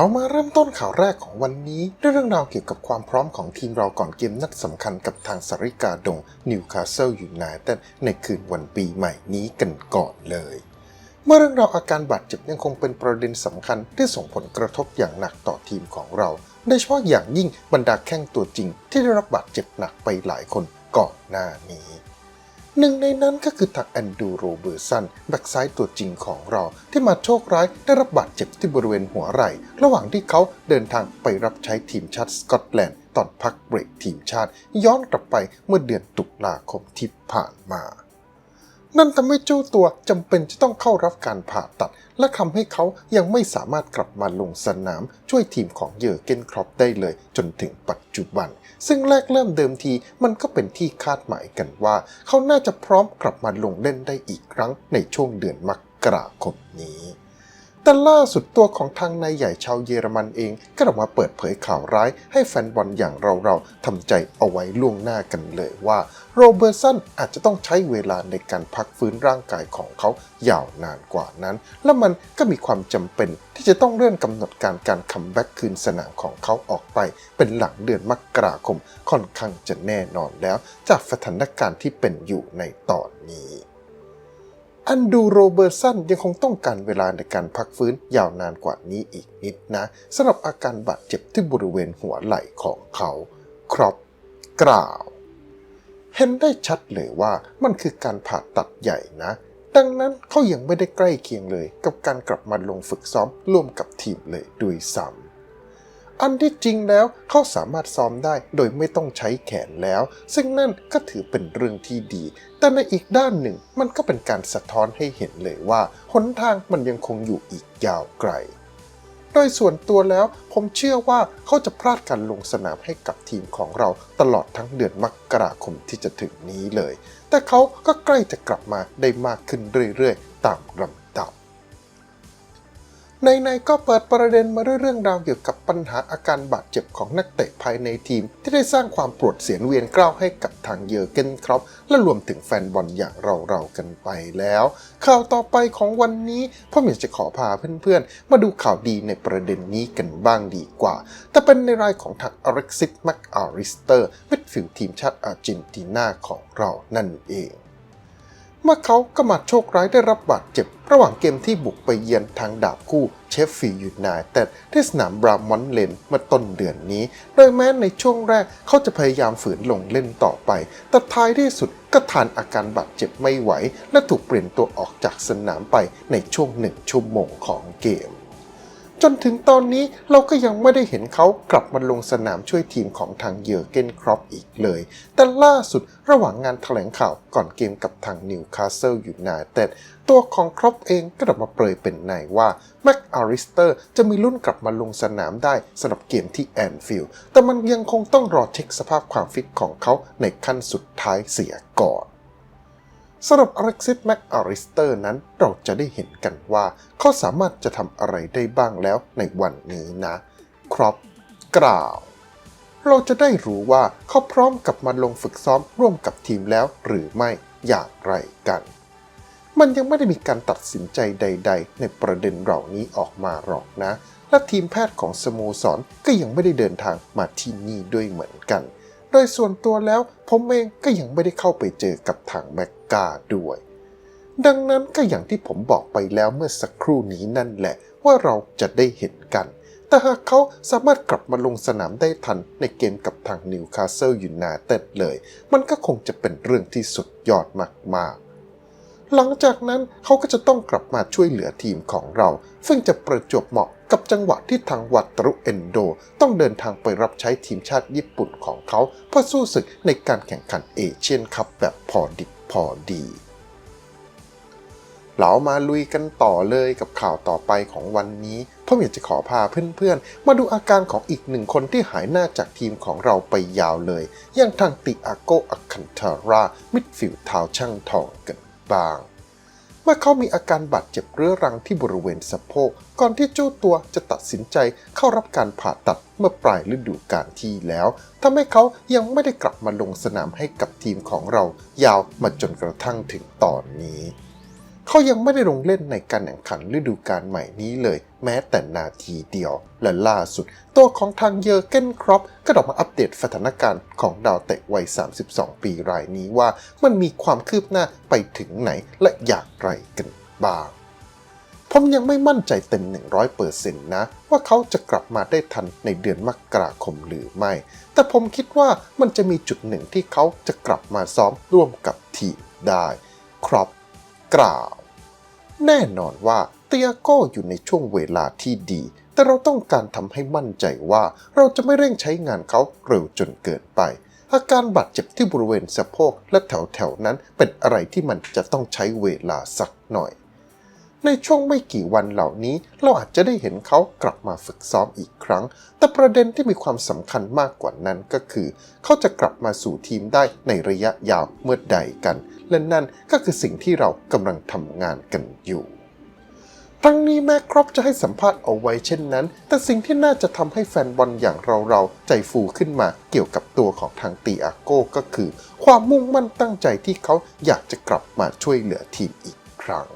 เรามาเริ่มต้นข่าวแรกของวันนี้ด้วยเรื่องราวเกี่ยวกับความพร้อมของทีมเราก่อนเกมนัดสำคัญกับทางสาริกาดงนิวคาสเซิลยูไนเต็ดในคืนวันปีใหม่นี้กันก่อนเลยเมื่อเรื่องราวอาการบาดเจ็บยังคงเป็นประเด็นสำคัญที่ส่งผลกระทบอย่างหนักต่อทีมของเรา โดยเฉพาะอย่างยิ่งบรรดาแข้งตัวจริงที่ได้รับบาดเจ็บหนักไปหลายคนก่อนหน้านี้ หนึ่งในนั้นก็คือทักแอนดูโรเบอร์สันแบ็กซ้ายตัวจริงของเรา ที่มาโชคร้ายได้รับบาดเจ็บที่บริเวณหัวไหล่ ระหว่างที่เขาเดินทางไปรับใช้ทีมชาติสกอตแลนด์ตอนพักเบรกทีมชาติ ย้อนกลับไปเมื่อเดือนตุลาคมที่ผ่านมา นั่นทำให้เจ้าตัวจำเป็นจะต้องเข้ารับการผ่าตัด และทำให้เขายังไม่สามารถกลับมาลงสนาม ช่วยทีมของเยอร์เกนครอปได้เลยจนถึงปัจจุบัน ซึ่งแรกเริ่มเดิมทีมันก็เป็นที่คาดหมายกันว่า เขาน่าจะพร้อมกลับมาลงเล่นได้อีกครั้งในช่วงเดือนมกราคมนี้ แต่ล่าสุดตัวของทางนายใหญ่ชาวเยอรมันเอง ก็ออกมาเปิดเผยข่าวร้ายให้แฟนบอลอย่างเราๆทำใจเอาไว้ล่วงหน้ากันเลยว่าโรเบอร์สันอาจจะต้องใช้เวลาในการพักฟื้นร่างกายของเขายาวนานกว่านั้น และมันก็มีความจำเป็นที่จะต้องเลื่อนกำหนดการการคัมแบ็กคืนสนามของเขาออกไป เป็นหลังเดือนมกราคมค่อนข้างจะแน่นอนแล้ว จากสถานการณ์ที่เป็นอยู่ในตอนนี้ อันดูโรเบอร์สันยังคงต้องการเวลาในการพักฟื้นยาวนานกว่านี้อีกนิดนะสำหรับอาการบาดเจ็บที่บริเวณหัวไหล่ของเขาครอปกล่าว เห็นได้ชัดเลยว่ามันคือการผ่าตัดใหญ่นะ ดังนั้นเขายังไม่ได้ใกล้เคียงเลยกับการกลับมาลงฝึกซ้อมร่วมกับทีมเลยด้วยซ้ำ อันที่จริงแล้วเขาสามารถซ้อมได้โดยไม่ต้องใช้แขนแล้ว ซึ่งนั่นก็ถือเป็นเรื่องที่ดี แต่ในอีกด้านหนึ่งมันก็เป็นการสะท้อนให้เห็นเลยว่าหนทางมันยังคงอยู่อีกยาวไกลโดยส่วนตัวแล้วผมเชื่อว่าเขาจะพลาดการลงสนามให้กับทีมของเราตลอดทั้งเดือนมกราคมที่จะถึงนี้เลย แต่เขาก็ใกล้จะกลับมาได้มากขึ้นเรื่อยๆ ตามลำ ดับในก็เปิดประเด็นมาด้วยเรื่องราวเกี่ยวกับปัญหาอาการบาดเจ็บของนักเตะภายในทีม ที่ได้สร้างความปวดเสียนเวียนกล้าวให้กับทางเยอร์เกนครอปและรวมถึงแฟนบอลอย่างเราๆกันไปแล้ว ข่าวต่อไปของวันนี้ผมอยากจะขอพาเพื่อนๆ มาดูข่าวดีในประเด็นนี้กันบ้างดีกว่า แต่เป็นในรายของทางอเล็กซิสแมคอาริสเตอร์มิดฟิลด์ทีมชาติอาร์เจนตินาของเรานั่นเอง เมื่อเขาก็มาโชคร้ายได้รับบาดเจ็บ ระหว่างเกมที่บุกไปเยือนทางดาบคู่เชฟฟี่ยูไนเต็ดที่สนามบรามอนต์เลนเมื่อต้นเดือนนี้ โดยแม้ในช่วงแรกเขาจะพยายามฝืนลงเล่นต่อไป แต่ท้ายที่สุดก็ทานอาการบาดเจ็บไม่ไหว และถูกเปลี่ยนตัวออกจากสนามไปในช่วงหนึ่งชั่วโมงของเกม จนถึงตอนนี้เราก็ยังไม่ได้เห็นเขากลับมาลงสนามช่วยทีมของทางเยอร์เกนครอปอีกเลย แต่ล่าสุดระหว่างงานแถลงข่าวก่อนเกมกับทางนิวคาสเซิลยูไนเต็ดตัวของครอปเองก็ออกมาเปรยเป็นในว่าแม็กอาริสเตอร์จะมีรุ่นกลับมาลงสนามได้สำหรับเกมที่แอนฟิลด์แต่มันยังคงต้องรอเช็คสภาพความฟิตของเขาในขั้นสุดท้ายเสียก่อน สำหรับอเล็กซิสแม็กอาริสเตอร์นั้นเราจะได้เห็นกันว่า เขาสามารถจะทำอะไรได้บ้างแล้วในวันนี้นะ ครอปกล่าว เราจะได้รู้ว่าเขาพร้อมกับมาลงฝึกซ้อมร่วมกับทีมแล้วหรือไม่อย่างไรกัน มันยังไม่ได้มีการตัดสินใจใด ๆ ในประเด็นเหล่านี้ออกมาหรอกนะ และทีมแพทย์ของสโมสรก็ยังไม่ได้เดินทางมาที่นี่ด้วยเหมือนกัน โดยส่วนตัวแล้วผมเองก็ยังไม่ได้เข้าไปเจอกับทางแมกกาด้วย ดังนั้นก็อย่างที่ผมบอกไปแล้วเมื่อสักครู่นี้นั่นแหละว่าเราจะได้เห็นกัน แต่หากเขาสามารถกลับมาลงสนามได้ทันในเกมกับทางนิวคาสเซิลยูไนเต็ดเลย มันก็คงจะเป็นเรื่องที่สุดยอดมากๆหลังจากนั้นเขาก็จะต้องกลับมาช่วยเหลือทีมของเรา ซึ่งจะประจวบเหมาะ กับจังหวะที่ทางวัตรุเอนโด ต้องเดินทางไปรับใช้ทีมชาติญี่ปุ่นของเขาเพื่อสู้ศึกในการแข่งขันเอเชียนคัพแบบพอดิบพอดีเรามาลุยกันต่อเลยกับข่าวต่อไปของวันนี้ผมอยากจะขอพาเพื่อนๆ มาดูอาการของอีกหนึ่งคนที่หายหน้าจากทีมของเราไปยาวเลย อย่างทางติอาโกอัคันทารา มิดฟิลด์ท้าช่างทองกันบ้าง มื่อเขามีอาการบาดเจ็บเรื้อรังที่บริเวณสะโพกก่อนที่เจ้าตัวจะตัดสินใจเข้ารับการผ่าตัดเมื่อปลายฤดูกาลที่แล้วทำให้เขายังไม่ได้กลับมาลงสนามให้กับทีมของเรายาวมาจนกระทั่งถึงตอนนี้ เขายังไม่ได้ลงเล่นในการแข่งขันฤดูกาลใหม่นี้เลย แม้แต่นาทีเดียว และล่าสุด ตัวของทางเยอร์เกนครอปก็ออกมาอัปเดตสถานการณ์ของดาวเตะวัย 32 ปีรายนี้ว่ามันมีความคืบหน้าไปถึงไหนและอย่างไรกันบ้างผมยังไม่มั่นใจเต็ม 100%นะ ว่าเขาจะกลับมาได้ทันในเดือนมกราคมหรือไม่ แต่ผมคิดว่ามันจะมีจุดหนึ่งที่เขาจะกลับมาซ้อมร่วมกับทีมได้ ครอปกล่าว แน่นอนว่าเตียโก้อยู่ในช่วงเวลาที่ดี แต่เราต้องการทำให้มั่นใจว่าเราจะไม่เร่งใช้งานเขาเร็วจนเกินไป อาการบาดเจ็บที่บริเวณสะโพกและแถวๆนั้นเป็นอะไรที่มันจะต้องใช้เวลาสักหน่อย ในช่วงไม่กี่วันเหล่านี้ เราอาจจะได้เห็นเขากลับมาฝึกซ้อมอีกครั้ง แต่ประเด็นที่มีความสำคัญมากกว่านั้นก็คือ เขาจะกลับมาสู่ทีมได้ในระยะยาวเมื่อใดกัน และนั่นก็คือสิ่งที่เรากำลังทำงานกันอยู่ทั้งนี้แม้ครอปจะให้สัมภาษณ์เอาไว้เช่นนั้น แต่สิ่งที่น่าจะทำให้แฟนบอลอย่างเราๆ ใจฟูขึ้นมาเกี่ยวกับตัวของทางตีอาโก้ก็คือ ความมุ่งมั่นตั้งใจที่เขาอยากจะกลับมาช่วยเหลือทีมอีกครั้ง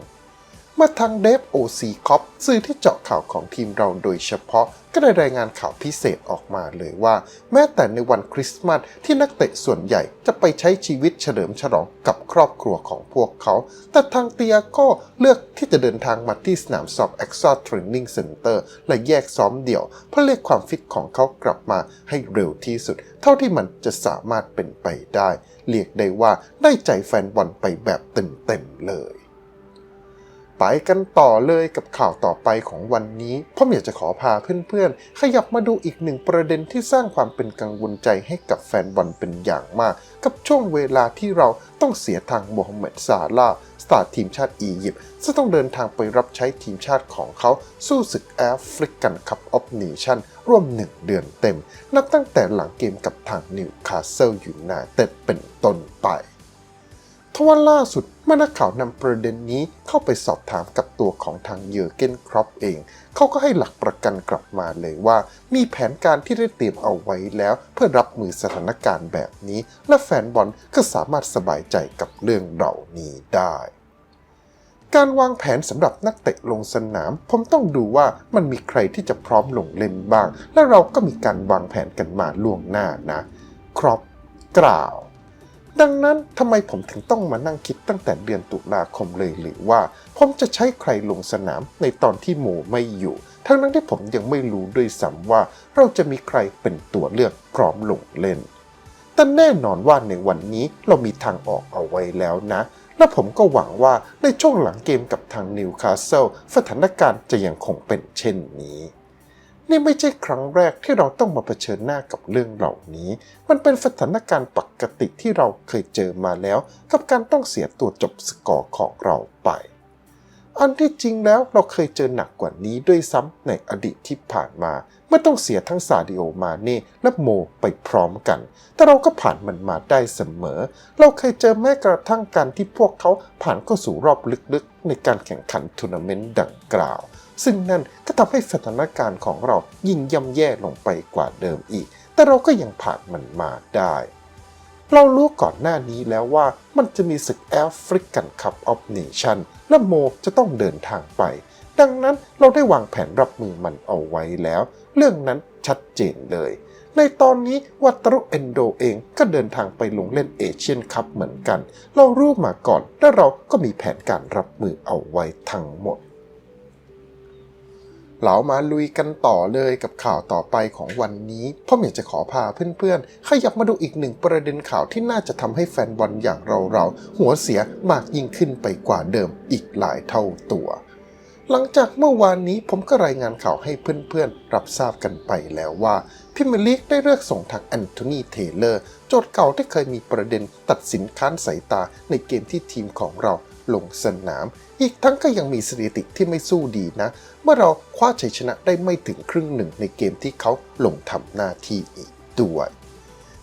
มื่อทางเดฟโอซีคอปสื่อที่เจาะข่าวของทีมเราโดยเฉพาะ ก็ได้รายงานข่าวพิเศษออกมาเลยว่า แม้แต่ในวันคริสต์มาสที่นักเตะส่วนใหญ่จะไปใช้ชีวิตเฉลิมฉลองกับครอบครัวของพวกเขา แต่ทางเตียก็เลือกที่จะเดินทางมาที่สนามสอบ e x a Training Center และแยกซ้อมเดี่ยว เพื่อเรียกความฟิตของเขากลับมาให้เร็วที่สุด เท่าที่มันจะสามารถเป็นไปได้ เรียกได้ว่าได้ใจแฟนบอลไปแบบเต็มๆเลย ไปกันต่อเลยกับข่าวต่อไปของวันนี้ผมอยากจะขอพาเพื่อนๆ ขยับมาดูอีกหนึ่งประเด็นที่สร้างความเป็นกังวลใจให้กับแฟนบอลเป็นอย่างมาก กับช่วงเวลาที่เราต้องเสียทางโมฮัมเหม็ดซาลาสตาร์ทีมชาติอียิปต์ซึ่งต้องเดินทางไปรับใช้ทีมชาติของเขาสู้ศึกแอฟริกันคัพออฟเนชั่นร่วม 1 เดือนเต็ม นับตั้งแต่หลังเกมกับทางนิวคาสเซิลยูไนเต็ดเป็นต้นไป ทว่าล่าสุดเมื่อนักข่าวนำประเด็นนี้เข้าไปสอบถามกับตัวของทางเยอร์เกนครอปเอง เขาก็ให้หลักประกันกลับมาเลยว่า มีแผนการที่ได้เตรียมเอาไว้แล้ว เพื่อรับมือสถานการณ์แบบนี้ และแฟนบอลก็สามารถสบายใจกับเรื่องเหล่านี้ได้การวางแผนสำหรับนักเตะลงสนาม ผมต้องดูว่ามันมีใครที่จะพร้อมลงเล่นบ้าง และเราก็มีการวางแผนกันมาล่วงหน้านะ ครอปกล่าว ดังนั้นทำไมผมถึงต้องมานั่งคิดตั้งแต่เดือนตุลาคมเลยหรือว่า ผมจะใช้ใครลงสนามในตอนที่โมไม่อยู่ ทั้งนั้นที่ผมยังไม่รู้ด้วยซ้ำว่า เราจะมีใครเป็นตัวเลือกพร้อมลงเล่น แต่แน่นอนว่าในวันนี้เรามีทางออกเอาไว้แล้วนะ และผมก็หวังว่าในช่วงหลังเกมกับทางนิวคาสเซิลสถานการณ์จะยังคงเป็นเช่นนี้ นี่ไม่ใช่ครั้งแรกที่เราต้องมาเผชิญหน้ากับเรื่องเหล่านี้ มันเป็นสถานการณ์ปกติที่เราเคยเจอมาแล้ว กับการต้องเสียตัวจบสกอร์ของเราไป อันที่จริงแล้วเราเคยเจอหนักกว่านี้ด้วยซ้ำในอดีตที่ผ่านมาเมื่อต้องเสียทั้งซาดิโอมาเน่และโมไปพร้อมกัน แต่เราก็ผ่านมันมาได้เสมอ เราเคยเจอแม้กระทั่งการที่พวกเขาผ่านเข้าสู่รอบลึกๆ ในการแข่งขันทัวร์นาเมนต์ดังกล่าว ซึ่งนั่นก็ทำให้สถานการณ์ของเรายิ่งย่ำแย่ลงไปกว่าเดิมอีก แต่เราก็ยังผ่านมันมาได้ เรารู้ก่อนหน้านี้แล้วว่ามันจะมีศึกแอฟริกันคัพออฟเนชั่นและโมจะต้องเดินทางไป ดังนั้นเราได้วางแผนรับมือมันเอาไว้แล้ว เรื่องนั้นชัดเจนเลย ในตอนนี้วัตรุเอนโดเองก็เดินทางไปลงเล่นเอเชียนคัพเหมือนกัน เรารู้มาก่อนและเราก็มีแผนการรับมือเอาไว้ทั้งหมด เรามาลุยกันต่อเลยกับข่าวต่อไปของวันนี้ผมอยากจะขอพาเพื่อนๆ ขยับมาดูอีกหนึ่งประเด็นข่าวที่น่าจะทำให้แฟนบอลอย่างเราๆ หัวเสียมากยิ่งขึ้นไปกว่าเดิมอีกหลายเท่าตัว หลังจากเมื่อวานนี้ผมก็รายงานข่าวให้เพื่อนๆ รับทราบกันไปแล้วว่าพิมลีกได้เลือกส่งทางแอนโทนีเทเลอร์โจทย์เก่าที่เคยมีประเด็นตัดสินค้านสายตาในเกมที่ทีมของเรา ลงสนาม อีกทั้งก็ยังมีสถิติที่ไม่สู้ดีนะ เมื่อเราคว้าชัยชนะได้ไม่ถึงครึ่งหนึ่งในเกมที่เขาลงทำหน้าที่อีกด้วย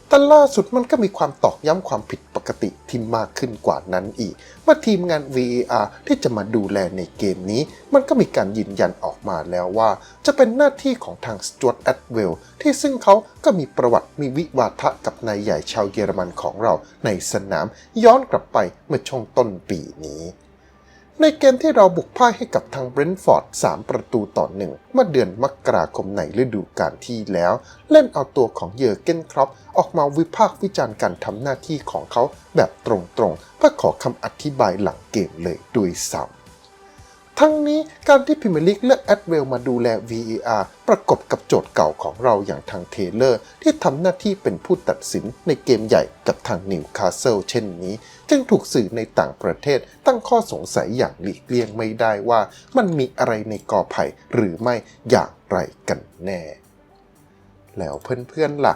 แต่ล่าสุดมันก็มีความตอกย้ำความผิดปกติที่มากขึ้นกว่านั้นอีกเมื่อทีมงาน VAR ที่จะมาดูแลในเกมนี้ มันก็มีการยืนยันออก มาแล้วว่า จะเป็นหน้าที่ของทางสจวตแอดเวลที่ซึ่งเขาก็มีประวัติมีวิวาทะกับนายใหญ่ชาวเยอรมันของเราในสนามย้อนกลับไปเมื่อช่วงต้นปีนี้ในเกมที่เราบุกพ่ายให้กับทางเบรนท์ฟอร์ด 3 ประตูต่อหนึ่งเมื่อเดือนมกราคมในฤดูกาลที่แล้ว เล่นเอาตัวของเยอร์เกนครอปออกมาวิพากษ์วิจารณ์การทำหน้าที่ของเขาแบบตรงๆเพื่อขอคำอธิบายหลังเกมเลยด้วยซ้ำ ทั้งนี้การที่พิมลีกเลือกแอดเวลมาดูแล VAR ประกบกับโจทย์เก่าของเราอย่างทางเทเลอร์ ที่ทำหน้าที่เป็นผู้ตัดสินในเกมใหญ่กับทางนิวคาสเซิลเช่นนี้ จึงถูกสื่อในต่างประเทศตั้งข้อสงสัยอย่างหลีกเลี่ยงไม่ได้ว่ามันมีอะไรในกอไผ่หรือไม่อย่างไรกันแน่ แล้วเพื่อนๆล่ะ